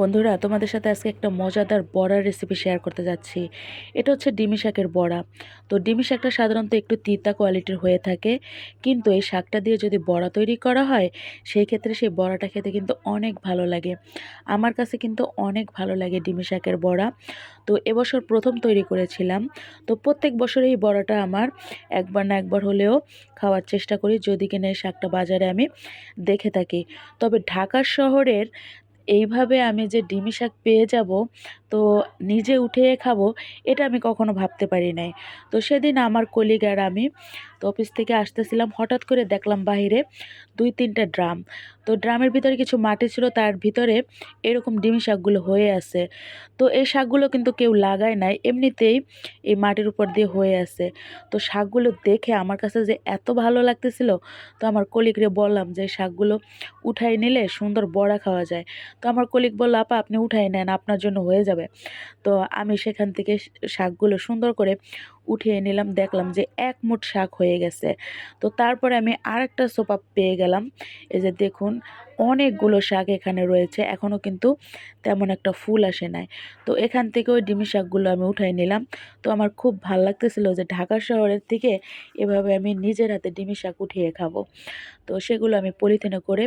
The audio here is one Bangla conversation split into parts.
বন্ধুরা, তোমাদের সাথে আজকে একটা মজাদার বড়ার রেসিপি শেয়ার করতে যাচ্ছি। এটা হচ্ছে ডিমি শাকের বড়া। তো ডিমি শাকটা সাধারণত একটু তিতা কোয়ালিটির হয়ে থাকে, কিন্তু এই শাকটা দিয়ে যদি বড়া তৈরি করা হয়, সেই ক্ষেত্রে সেই বড়াটা খেতে কিন্তু অনেক ভালো লাগে। আমার কাছে কিন্তু অনেক ভালো লাগে ডিমি শাকের বড়া। তো এবছর প্রথম তৈরি করেছিলাম। তো প্রত্যেক বছর এই বড়াটা আমার একবার না একবার হলেও খাওয়ার চেষ্টা করি, যদি কিনা এই শাকটা বাজারে আমি দেখে থাকি। তবে ঢাকা শহরের এইভাবে আমি যে ডিমি শাক পেয়ে যাব, তো নিজে উঠে খাব, এটা আমি কখনো ভাবতে পারি নাই। তো সেদিন আমার কলিগার আমি তো অফিস থেকে আসতেছিলাম, হঠাৎ করে দেখলাম বাহিরে দুই তিনটা ড্রাম। তো ড্রামের ভিতরে কিছু মাটি ছিল, তার ভিতরে এরকম ডিমি শাকগুলো হয়ে আছে। তো এই শাকগুলো কিন্তু কেউ লাগায় নাই, এমনিতেই এই মাটির উপর দিয়ে হয়ে আছে। তো শাকগুলো দেখে আমার কাছে যে এত ভালো লাগতেছিল, তো আমার কলিগরে বললাম যে শাকগুলো উঠাই নিলে সুন্দর বড়া খাওয়া যায়। তো আমার কলিগ বলল, আপা, আপনি উঠাই নেন, আপনার জন্য হয়ে যাবে। তো আমি সেখান থেকে শাকগুলো সুন্দর করে উঠিয়ে নিলাম, দেখলাম যে এক মুঠ শাক হয়ে গেছে। তো তারপরে আমি আরেকটা সোপা পেয়ে গেলাম। এই যে দেখুন, অনেকগুলো শাক এখানে রয়েছে এখনও কিন্তু তেমন একটা ফুল আসে নাই। তো এখান থেকে ওই ডিমি শাকগুলো আমি উঠাই নিলাম। তো আমার খুব ভালো লাগতেছিল যে ঢাকা শহরের থেকে এভাবে আমি নিজের হাতে ডিমি শাক উঠিয়ে খাব। তো সেগুলো আমি পলিথিনে করে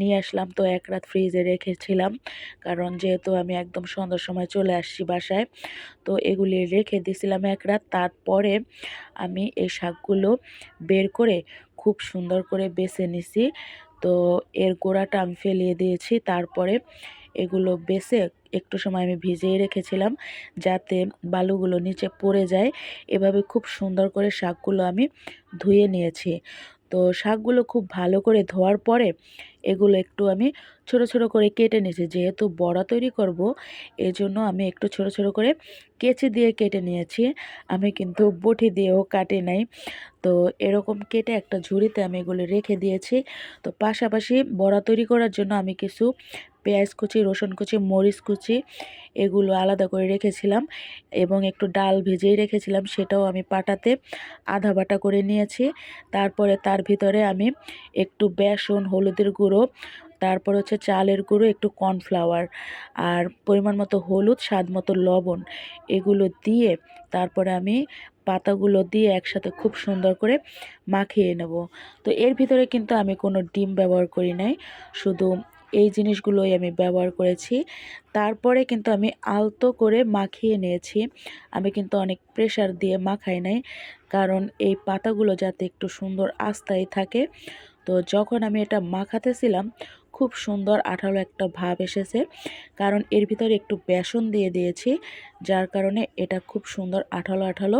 নিয়ে আসলাম। তো এক রাত ফ্রিজে রেখেছিলাম, কারণ যেহেতু আমি একদম সন্ধ্যার সময় চলে আসছি বাসায়, তো এগুলি রেখে দিয়েছিলাম এক রাত। তারপরে আমি এই শাকগুলো বের করে খুব সুন্দর করে বেছে নিছি। তো এর গোড়াটা আমি ফেলিয়ে দিয়েছি, তারপরে এগুলো বেছে একটু সময় আমি ভিজিয়ে রেখেছিলাম যাতে বালুগুলো নিচে পড়ে যায়। এভাবে খুব সুন্দর করে শাকগুলো আমি ধুয়ে নিয়েছি। তো শাকগুলো খুব ভালো করে ধোয়ার পরে এগুলো একটু আমি ছোট ছোট করে কেটে নিয়েছি। যেহেতু বড়া তৈরি করব, এজন্য আমি একটু ছোট ছোট করে কেচি দিয়ে কেটে নিয়েছি। আমি কিন্তু বটি দিয়েও কাটি নাই। তো এরকম কেটে একটা ঝুড়িতে আমি এগুলো রেখে দিয়েছি। তো পাশাপাশি বড়া তৈরি করার জন্য আমি কিছু পেঁয়াজ কুচি, রসুন কুচি, মরিচ কুচি এগুলো আলাদা করে রেখেছিলাম এবং একটু ডাল ভেজেই রেখেছিলাম, সেটাও আমি পাটাতে আধা বাটা করে নিয়েছি। তারপরে তার ভিতরে আমি একটু বেসন, হলুদের গুঁড়ো, তারপর হচ্ছে চালের গুঁড়ো, একটু কর্নফ্লাওয়ার আর পরিমাণ মতো হলুদ, স্বাদ মতো লবণ এগুলো দিয়ে তারপরে আমি পাতাগুলো দিয়ে একসাথে খুব সুন্দর করে মাখিয়ে নেব। তো এর ভিতরে কিন্তু আমি কোনো ডিম ব্যবহার করি নাই, শুধু এই জিনিসগুলোই আমি ব্যবহার করেছি। তারপরে কিন্তু আমি আলতো করে মাখিয়ে নিয়েছি। আমি কিন্তু অনেক প্রেশার দিয়ে মাখাই নাই, কারণ এই পাতাগুলো যাতে একটু সুন্দর আস্তায় থাকে। তো যখন আমি এটা মাখাতেছিলাম, খুব সুন্দর আঠালো একটা ভাব এসেছে, কারণ এর ভিতরে একটু বেসন দিয়ে দিয়েছি, যার কারণে এটা খুব সুন্দর আঠালো আঠালো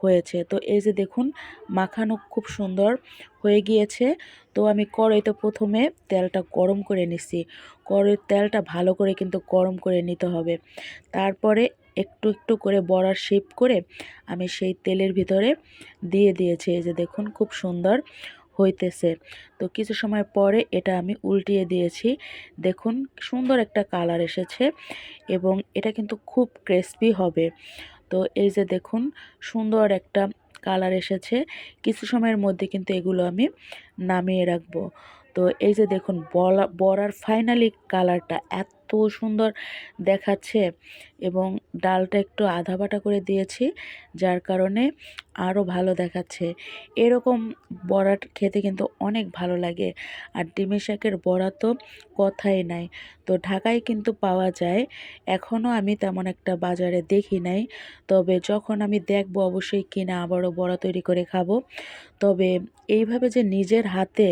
হয়েছে। তো এই যে দেখুন, মাখানো খুব সুন্দর হয়ে গিয়েছে। তো আমি কড়াইতে প্রথমে তেলটা গরম করে নিছি কড়াইয়ের তেলটা ভালো করে কিন্তু গরম করে নিতে হবে। তারপরে একটু একটু করে বড়ার শেপ করে আমি সেই তেলের ভিতরে দিয়ে দিয়েছি। এই যে দেখুন, খুব সুন্দর হইতেছে। তো কিছু সময় পরে এটা আমি উল্টিয়ে দিয়েছি। দেখুন, সুন্দর একটা কালার এসেছে এবং এটা কিন্তু খুব ক্রিসপি হবে। তো এই যে দেখুন, সুন্দর একটা কালার এসেছে। কিছু সময়ের মধ্যে কিন্তু এগুলো আমি নামিয়ে রাখব। তো এই যে দেখুন, বলা বড়ার ফাইনালি কালারটা এত সুন্দর দেখাচ্ছে এবং ডালটা একটু আধা বাটা করে দিয়েছি, যার কারণে আরও ভালো দেখাচ্ছে। এরকম বড়া খেতে কিন্তু অনেক ভালো লাগে, আর ডিমি শাকের বড়া তো কথাই নাই। তো ঢাকায় কিন্তু পাওয়া যায়, এখনও আমি তেমন একটা বাজারে দেখি নাই, তবে যখন আমি দেখব অবশ্যই কিনা আবারও বড়া তৈরি করে খাব। তবে এইভাবে যে নিজের হাতে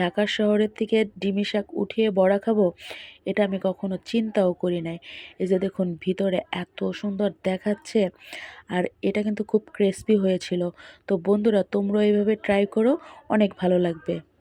ঢাকা শহরের থেকে ডিমি শাক উঠিয়ে বড়া খাব এটা আমি কখনো চিন্তাও করি নাই। এই যে দেখুন, ভিতরে এত সুন্দর দেখাচ্ছে আর এটা কিন্তু খুব ক্রেসপি হয়েছিল। তো বন্ধুরা তোমরা এইভাবে ট্রাই করো, অনেক ভালো লাগবে।